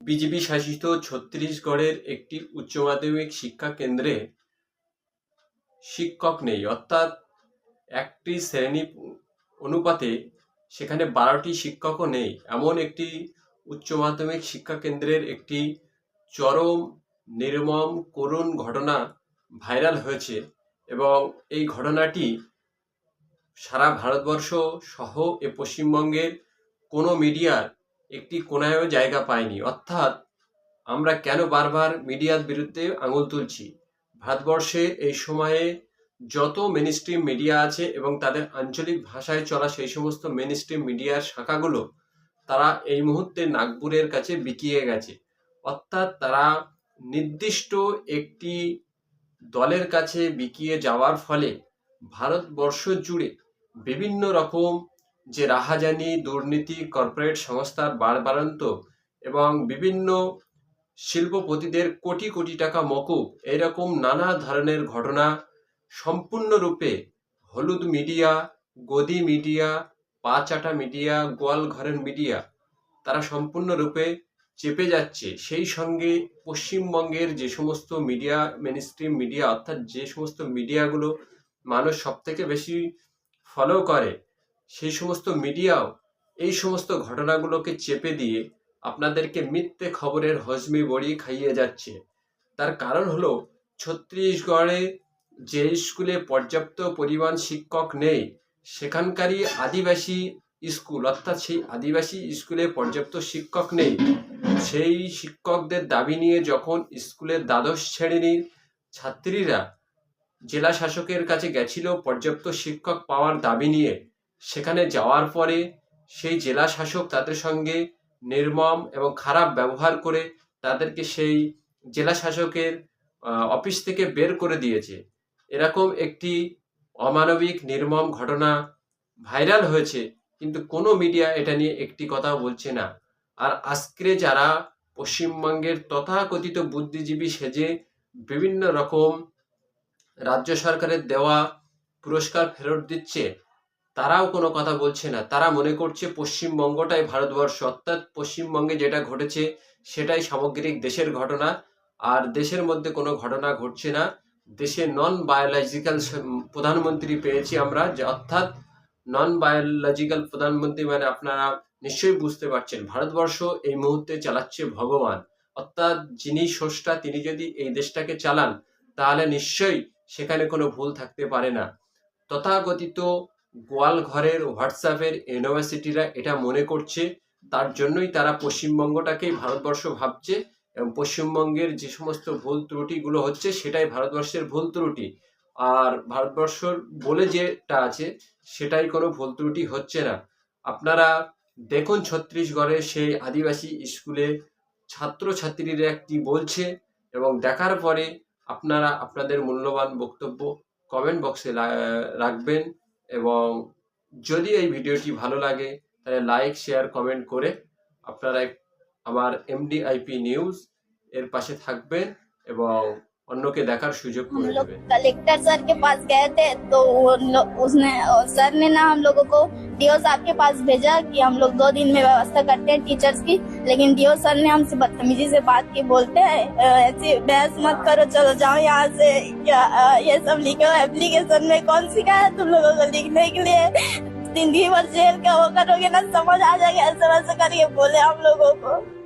BJP শাসিত ছত্তিশগড়ের একটি উচ্চ মাধ্যমিক শিক্ষা কেন্দ্রে শিক্ষক নেই। অর্থাৎ একটি শ্রেণি অনুপাতে সেখানে বারোটি শিক্ষকও নেই। এমন একটি উচ্চ মাধ্যমিক শিক্ষা কেন্দ্রের একটি চরম, নির্মম, করুণ ঘটনা ভাইরাল হয়েছে এবং এই ঘটনাটি সারা ভারতবর্ষ সহ এ পশ্চিমবঙ্গের কোনো মিডিয়ার একটি কোনায়ও জায়গা পায়নি অর্থাৎ আমরা কেন বারবার মিডিয়ার বিরুদ্ধে আঙুল তুলছি? ভারতবর্ষে এই সময়ে যত মেনস্ট্রিম মিডিয়া আছে এবং তাদের আঞ্চলিক ভাষায় চলা সেই সমস্ত মেনস্ট্রিম মিডিয়ার শাখাগুলো, তারা এই মুহূর্তে নাগপুরের কাছে বিকিয়ে গেছে। অর্থাৎ তারা নির্দিষ্ট একটি দলের কাছে বিকিয়ে যাওয়ার ফলে ভারতবর্ষ জুড়ে বিভিন্ন রকম যে রাহাজানি দুর্নীতি কর্পোরেট সংস্থার বাড়বাড়ন্ত এবং বিভিন্ন শিল্পপতিদের কোটি কোটি টাকা মকুব এরকম নানা ধরনের ঘটনা সম্পূর্ণরূপে হলুদ মিডিয়া, গদি মিডিয়া, পা চাটা মিডিয়া, গোয়াল ঘরের মিডিয়া, তারা সম্পূর্ণরূপে চেপে যাচ্ছে। সেই সঙ্গে পশ্চিমবঙ্গের যে সমস্ত মিডিয়া মেনস্ট্রিম মিডিয়া, অর্থাৎ যে সমস্ত মিডিয়াগুলো মানুষ সব থেকে বেশি ফলো করে সেই সমস্ত মিডিয়াও এই সমস্ত ঘটনাগুলোকে চেপে দিয়ে আপনাদেরকে মিথ্যে খবরের হজমি বড়ি খাইয়ে যাচ্ছে। তার কারণ হলো, ছত্তিশগড়ে যে স্কুলে পর্যাপ্ত পরিমাণ শিক্ষক নেই, সেখানকারই আদিবাসী স্কুল, অর্থাৎ সেই আদিবাসী স্কুলে পর্যাপ্ত শিক্ষক নেই, সেই শিক্ষকদের দাবি নিয়ে যখন স্কুলের দ্বাদশ শ্রেণির ছাত্রীরা জেলা শাসকের কাছে গেছিল পর্যাপ্ত শিক্ষক পাওয়ার দাবি নিয়ে সেখানে যাওয়ার পরে সেই জেলা শাসক তাদের সঙ্গে নির্মম এবং খারাপ ব্যবহার করে তাদেরকে সেই জেলা শাসকের অফিস থেকে বের করে দিয়েছে। এরকম একটি অমানবিক, নির্মম ঘটনা ভাইরাল হয়েছে, কিন্তু কোনো মিডিয়া এটা নিয়ে একটি কথা বলছে না। আর আজকে যারা পশ্চিমবঙ্গের তথাকথিত বুদ্ধিজীবী সেজে বিভিন্ন রকম রাজ্য সরকারের দেওয়া পুরস্কার ফেরত দিচ্ছে তারাও কোনো কথা বলছে না। তারা মনে করছে পশ্চিমবঙ্গটাই ভারতবর্ষ। অর্থাৎ পশ্চিমবঙ্গে যেটা ঘটেছে, সেটাই সামগ্রিক দেশের ঘটনা। আর দেশের মধ্যে কোনো ঘটনা ঘটছে না। দেশে নন বায়োলজিক্যাল প্রধানমন্ত্রী পেয়েছি আমরা। যে অর্থাৎ নন বায়োলজিক্যাল প্রধানমন্ত্রী মানে আপনারা নিশ্চয়ই বুঝতে পারছেন, ভারতবর্ষ এই মুহূর্তে চালাচ্ছে ভগবান। অর্থাৎ যিনি স্রষ্টা, তিনি যদি এই দেশটাকে চালান, তাহলে নিশ্চয়ই সেখানে কোনো ভুল থাকতে পারে না। তথাকথিত গোয়াল ঘরের হোয়াটসঅ্যাপের ইউনিভার্সিটিরা এটা মনে করছে। তার জন্যই তারা পশ্চিমবঙ্গটাকেই ভারতবর্ষ ভাবছে এবং পশ্চিমবঙ্গের যে সমস্ত ভুল ত্রুটিগুলো হচ্ছে সেটাই ভারতবর্ষের ভুল ত্রুটি। আর ভারতবর্ষর বলে যেটা আছে সেটাই কোনো ভুল ত্রুটি হচ্ছে না। আপনারা দেখুন ছত্তিশগড়ে সেই আদিবাসী স্কুলে ছাত্রছাত্রীরা কি বলছে এবং দেখার পরে আপনারা আপনাদের মূল্যবান বক্তব্য কমেন্ট বক্সে রাখবেন। এবং যদি এই ভিডিওটি ভালো লাগে তাহলে লাইক শেয়ার কমেন্ট করে আপনারা এক- আমার এমডিআইপি নিউজ এর পাশে থাকবেন এবং অন্যকে দেখার সুযোগ हम করে लोग দেবেন कलेक्टर सर के पास गए थे तो वो लो- उसने सर ने ना हम लोगों को डीओ साहब के पास भेजा कि हम लोग दो दिन में व्यवस्था करते हैं टीचर्स की, लेकिन डीओ सर ने हमसे बदतमीजी से बात की, बोलते हैं ऐसी बहस मत करो, चलो जाओ यहाँ से, क्या ये सब लिखो एप्लीकेशन में, कौन सिखाया तुम लोगों को लिखने के लिए? ज़िंदगी भर जेल का वो करोगे ना, समझ आ जाएगा ऐसे वैसे करके बोले हम लोगों को।